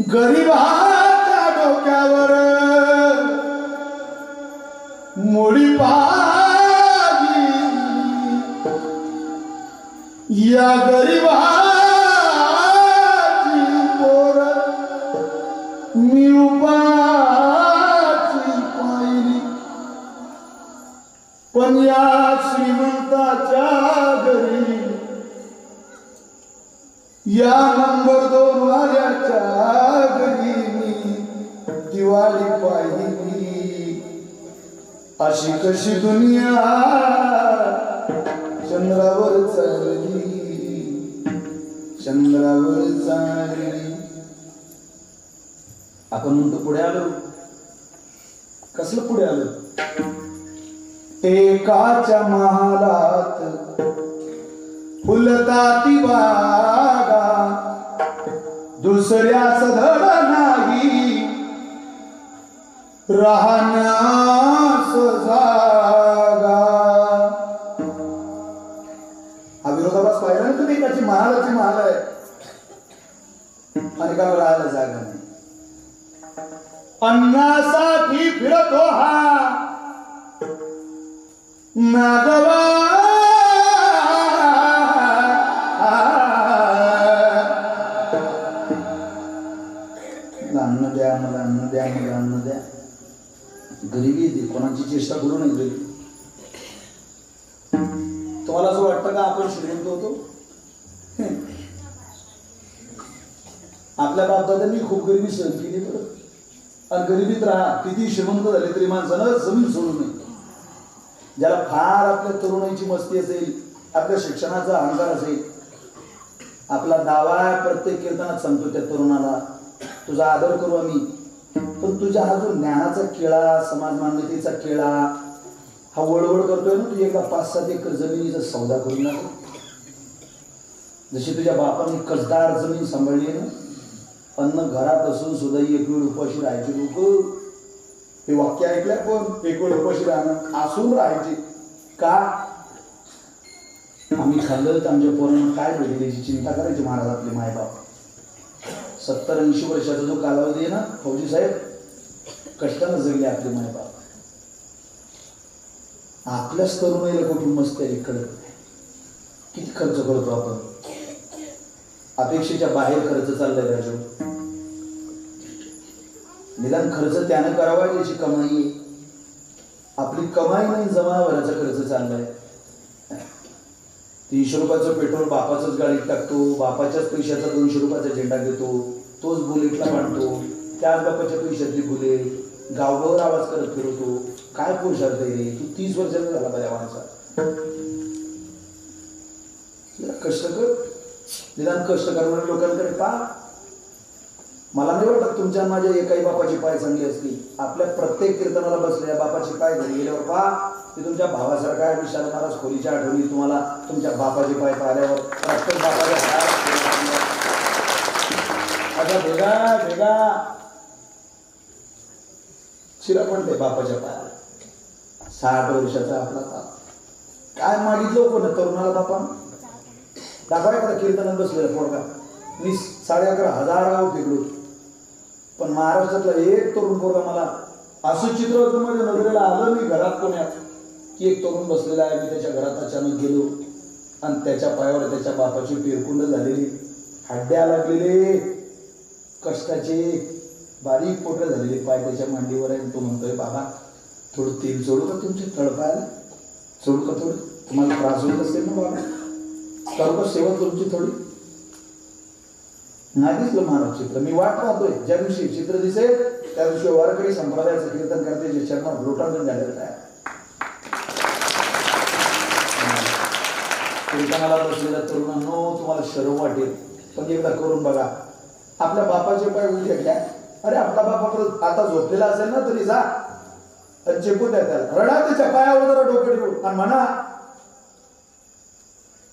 गरीबाच्या डोक्यावर. मोडी पागी या गरीबाची पोर मी उपाची पाहिली. पण या श्रीमंताच्या घरी या नंबर दोन वाल्याच्या घरी मी दिवाळी पाहिली. अशी कशी दुनिया चंद्रावर चालली? चंद्रावर चालली. आपण म्हणतो पुढे आलो. कसलं पुढे आलो? एकाच्या महालात फुलता फुलताती बागा दुसऱ्या धड नाही. राहण्यास जागा. हा विरोधाभास पाहिला ना तुम्ही त्याची महालाची महाल आहे. आणि का राहायला जागा नाही? अन्नासाठी फिरतो हा. नागवा मला अन्न द्या मला अन्न द्या. गरिबी येते कोणाची चेष्टा करू नये गरिबी. तुम्हाला असं वाटतं का आपण श्रीमंत होतो? आपल्या बापदादांनी खूप गरिबी सहन केली बरं. आणि गरिबीत राहा. किती श्रीमंत झाले तरी माणसानं जमीन सोडू नये. ज्याला फार आपल्या तरुणाईची मस्ती असेल आपल्या शिक्षणाचा अहंकार असेल आपला दावा प्रत्येक कीर्तनात सांगतो त्या तरुणाला तुझा आदर करू आम्ही. पण तुझ्या हा जो ज्ञानाचा केळा समाज मान्यतेचा केळा हा वळवळ करतोय ना तू एकदा पाच सात एकर जमिनीचा सौदा करून नको जशी तुझ्या बापाने कसदार जमीन सांभाळली ना अन्न घरात असून सुद्धा एक वेळ उपाशी राहायचे लोक हे वाक्य ऐकलंय पण एक वेळ उपाशी राहणं असून राहायचे. का? आम्ही खाल्लं तर आमच्या पोरांना काय भेटेल याची चिंता करायची महाराज आपले मायबाप. सत्तर ऐंशी वर्षाचा जो कालावधी आहे ना फौजी साहेब कष्टानं जगले आपले मायबाप आपल्याच तरुणाईला कुठून मस्त आहे इकडे किती खर्च करतो आपण? अपेक्षेच्या बाहेर खर्च चाललाय राजू. निदान खर्च त्यानं करावा याची कमाई आपली कमाई नाही जमावराचा खर्च चाललाय. तीनशे रुपयाचं पेट्रोल बापाच्याच गाडीत टाकतो बापाच्याच पैशाचा दोनशे रुपयाचा झेंडा घेतो तोच बुलेटला मांडतो त्याच बापाच्या पैशातली बुलेट गावगावर आवाज करत फिरवतो. काय पुरुषार्थ आहे तू तीस वर्षाचा झाला पाहिजे माणसा कष्ट कर निदान कष्ट करणाऱ्या लोकांकडे पा. मला नाही वाटत तुमच्या माझ्या एकाही बापाची पाय चांगली असली. आपल्या प्रत्येक कीर्तनाला बसलेल्या बापाची पाय घरी गेल्यावर पहा ते तुमच्या भावासारखा आहे विशाल महाराज खोलीच्या आठवणी तुम्हाला तुमच्या बापाचे पाय पाहिल्यावर प्रत्येक बापाच्या पायावर आता भेगा भेगा. शिरा म्हणते बापाच्या पायाला साठ वर्षाचा आपला बाप. काय मागितलं कोण तरुणाला बापा दाखवा एखादा कीर्तनात बसलेला पोरगा. मी साडे अकरा हजार गाव फिरलो पण महाराष्ट्रातला एक तरुण पोरगा मला असं चित्र होतं माझ्या नजरेला आलं मी घरात पुण्यात की एक तरुण बसलेला आहे मी त्याच्या घरात अचानक गेलो. आणि त्याच्या पायावर त्याच्या बापाची पेरकुंड झालेली. हड्ड्या लागलेले कष्टाचे बारीक पोटं झालेले. पाय त्याच्या मांडीवर आहे. तो म्हणतोय बाबा थोडं तेल सोडू का तुमच्या तळपायला? सोडू का थोडं? तुम्हाला त्रास होत असेल ना बाबा? करू सेवा तुमची थोडी? नाही दिसलं महाराज चित्र. मी वाट पाहतोय. ज्या दिवशी चित्र दिसेल त्या दिवशी वारकरी संप्रदायाचं कीर्तन करते जे चरणात लोटांकन झालेलं आहे. कीर्तनाला बसलेल्या तरुणांनो तुम्हाला शरम वाटेल. पण एकदा करून बघा. आपल्या बापाचे पाय उलटे घ्या अरे आपला बापा आपलं आता झोपलेला असेल ना तरी जा. आणि चेपून द्या त्याला. रडा त्याच्या पायावर जरा डोकं ठेवून आणि म्हणा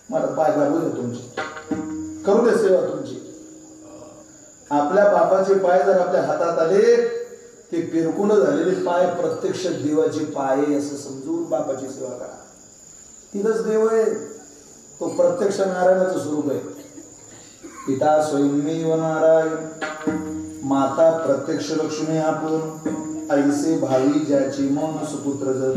मला पाय लागू दे तुमची. करू दे सेवा तुमची. आपल्या बापाचे पाय जर आपल्या हातात आले ते पिरकुन झालेले पाय प्रत्यक्ष देवाचे पाय असं समजून बापाची सेवा करा. तिथंच देव आहे. तो प्रत्यक्ष नारायणाचं स्वरूप आहे. पिता स्वयंमेव नारायण माता प्रत्यक्ष लक्ष्मी आपण ऐसे भावी ज्याची मन सुपुत्र जर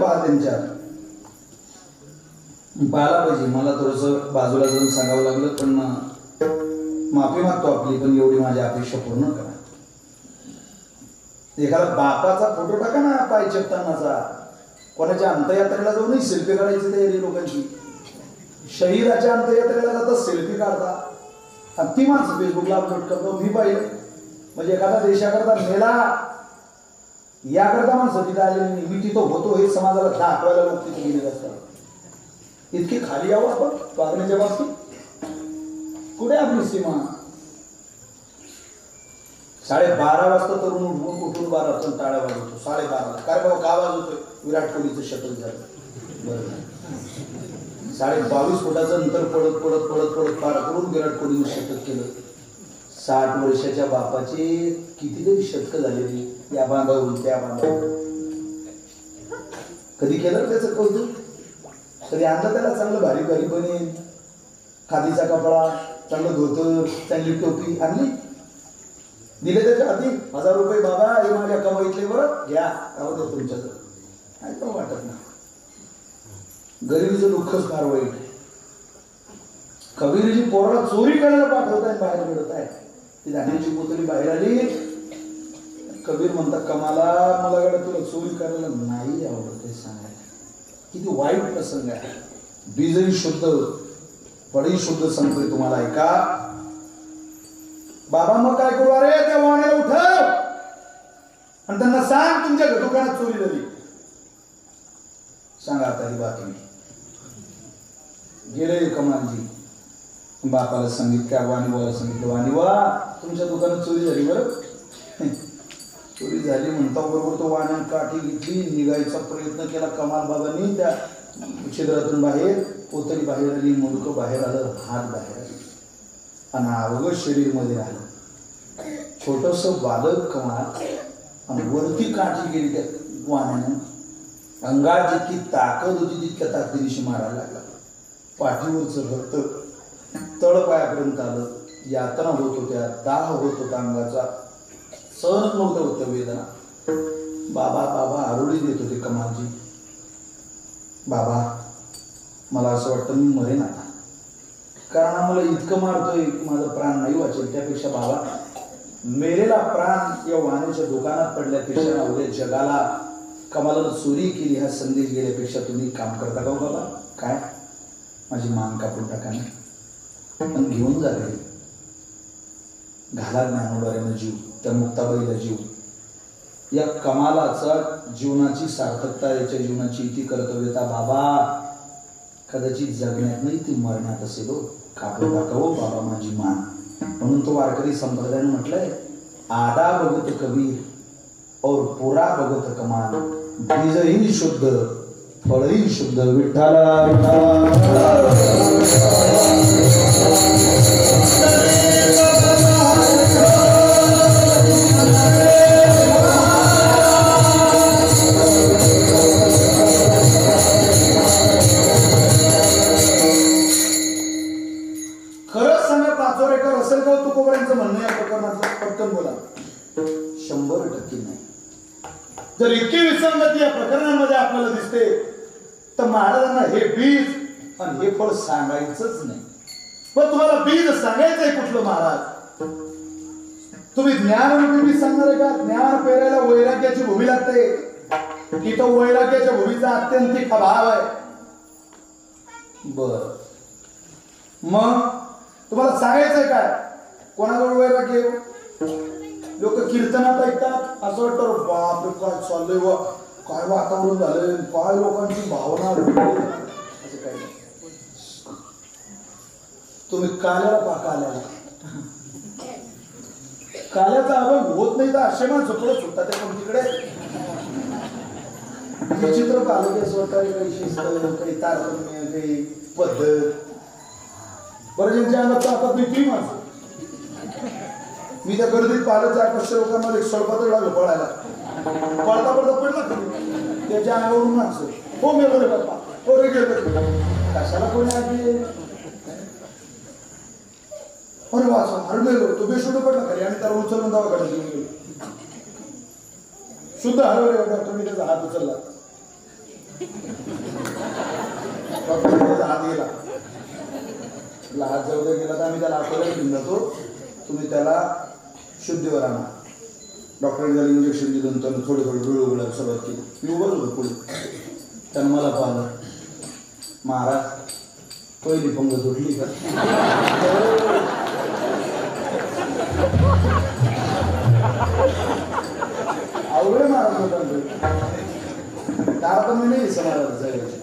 पहा त्यांच्या. पाहायला पाहिजे. मला थोडस बाजूला जाऊन सांगावं लागलं पण माफी मागतो आपली पण एवढी माझी अपेक्षा पूर्ण करा. एखादा बापाचा फोटो टाका ना पाय चेपतानाचा कोणाच्या अंतयात्रेला जाऊन सेल्फी काढायची तयारी लोकांची. शरीराच्या अंतयात्रेला जातात सेल्फी काढतात ती माणसं फेसबुकला अपलोड करतो मी पाहिलं. म्हणजे एखादा देशाकरता मेला याकरता माणसं तिथे आलेली नाही. मी तिथं होतो हे समाजाला दाखवायला लोक तिथे गेलेले असतात. इतकी खाली यावं आपण वागण्याच्या बाबतीत? कुठे आपली सीमा? साडेबारा वाजता तरुण उठून उठून बारा वाजता टाळ्या वाजवतो. साडेबारा काय बाबा का वाजवतोय? विराट कोहलीचं शतक झालं. बरं साडे बावीस फुटाचं अंतर पडत पडत पडत पडत पार करून विराट कोहलीनं शतक केलं. साठ वर्षाच्या बापाचे कितीतरी शतक झालेली. या बांधावरून त्या बांधावरून. कधी केलं त्याचं कौतुक? कधी आणलं त्याला चांगलं भारी भारी बनेल खादीचा कपडा चांगलं धोतर चांगली टोपी आणली. दिले त्याच्या हाती. हजार रुपये बाबा हे माझ्या कमाईतले बरं. घ्या राहू दे तुमच्याकडे काय पण वाटत ना गरिबीचं दुःखच फार वाईट कबीरजी पोराला चोरी करायला पाठवताय बाहेर मिळत आहे ती धान्याची पोतली बाहेर आली. कबीर म्हणतात कमाला मला गड्या तुला चोरी करायला नाही आवडत ते सांगायला. किती वाईट प्रसंग आहे. बीजही शुद्ध पडही शुद्ध सांगतोय तुम्हाला ऐका बाबा मग काय करू? अरे त्या वाण्याला उठव. आणि त्यांना सांग तुमच्या दुकानात चोरी झाली. सांगा आता ही बातमी. गेले कमालजी बापाला सांगित काय वाणीवाला सांगितलं वाणीवा तुमच्या दुकानात चोरी झाली बरं. चोरी झाली म्हणता बरोबर तो वाहन काठी घेतली निघायचा प्रयत्न केला. कमाल बाबांनी त्या छिद्रातून बाहेर पोतरी बाहेर आली मुडकं बाहेर आलं हात बाहेर आली. आणि अवघड शरीरमध्ये राहिलं. छोटस बालक कमाल आणि वरती काठी गेली त्या वाण्यानं अंगात जितकी ताकद होती तितक्या ताकदीशी मारायला लागला. पाठीवरचं रक्त तळपायापर्यंत आलं. यातना होत होत्या दाह होत होता अंगाचा. सहन नव्हतं होतं वेदना. बाबा बाबा आरोळी देत होते कमालजी. बाबा मला असं वाटतं मी मरेन आता. कारण आम्हाला इतकं मारतोय माझं प्राण नाही वाचेल त्यापेक्षा बाबा मेलेला प्राण या वाहनाच्या दुकानात पडल्यापेक्षा उद्या जगाला कमालानं चोरी केली हा संदेश गेल्यापेक्षा तुम्ही काम करता का हो बाबा? काय? माझी मान कापून टाका ना. पण घेऊन जा घरी. घाला ज्ञानोबाऱ्यानं जीव त्या मुक्ताबाईला जीव. या कमालाचा जीवनाची सार्थकता याच्या जीवनाची इति कर्तव्यता बाबा. कदाचित जगण्यात नाही ती मरण्यात असेल हो. कापून टाका हो, बाबा माझी मान. म्हणून तो वारकरी संप्रदायाने म्हटलंय आदा भगत कबीर और पुरा भगत कमाल. बीजही शुद्ध फळही शुद्ध विठ्ठला. दिसली नाही. जर इतकी विसंगती या प्रकरणांमध्ये आपल्याला दिसते तर महाराजांना हे बीज आणि हे फळ सांगायचंच नाही. पण तुम्हाला बीज सांगायचंय कुठलं महाराज? तुम्ही ज्ञान बीज सांगणार आहे का? ज्ञान पेरायला वैराग्याची भूमी लागते. इथं वैराग्याच्या भूमीचा अत्यंतिक अभाव आहे. बर. मग तुम्हाला सांगायचंय काय? कोणाजवळ वैराग्य? लोक कीर्तनात ऐकतात. असं वाटतं बापरे काय चाललंय वा काय वातावरण झालंय? काय लोकांची भावना असं काय तुम्ही काल्याला पा काल्याला. काल्याचा अभय होत नाही तर असे माणसं पुढे सुटतात त्या पण तिकडे विचित्र पाहिलं की असं वाटतं काही शिस्त काही तारतम्य काही पद्धत. बरं ज्यांच्या अंगात ताकद नाही ती माणसं. मी त्या गर्दीत पाहिलं चार पाचशे लोकांमध्ये एक सडपातळ पळायला पळता पडता पडला त्याच्या अंगावरून माणसं. हो मी बरे बाप्पा हो रे गेलो कशाला कोणी आधी पण वाचा हरमेलो तो बेशुद्ध पडला खाली आणि त्याला उचलून दवाखान्यात घेऊन गेलो. शुद्ध हरवले तुम्ही त्याचा हात उचलला. त्याचा हात गेला. हात जवळ गेला तर आम्ही त्याला आपल्याला घेऊन जातो. तुम्ही त्याला शुद्धीवर आणा डॉक्टरने त्याला इंजेक्शन दिलं आणि त्यानं थोडे थोडे डोळे उघडायला सुरुवात केली. मी उभंच होतो पुढे. त्यानं मला पाहिलं. महाराज पहिली पंगत उठली का? आवडे महाराज होता दारा पण मी नाही समाजात जायचं.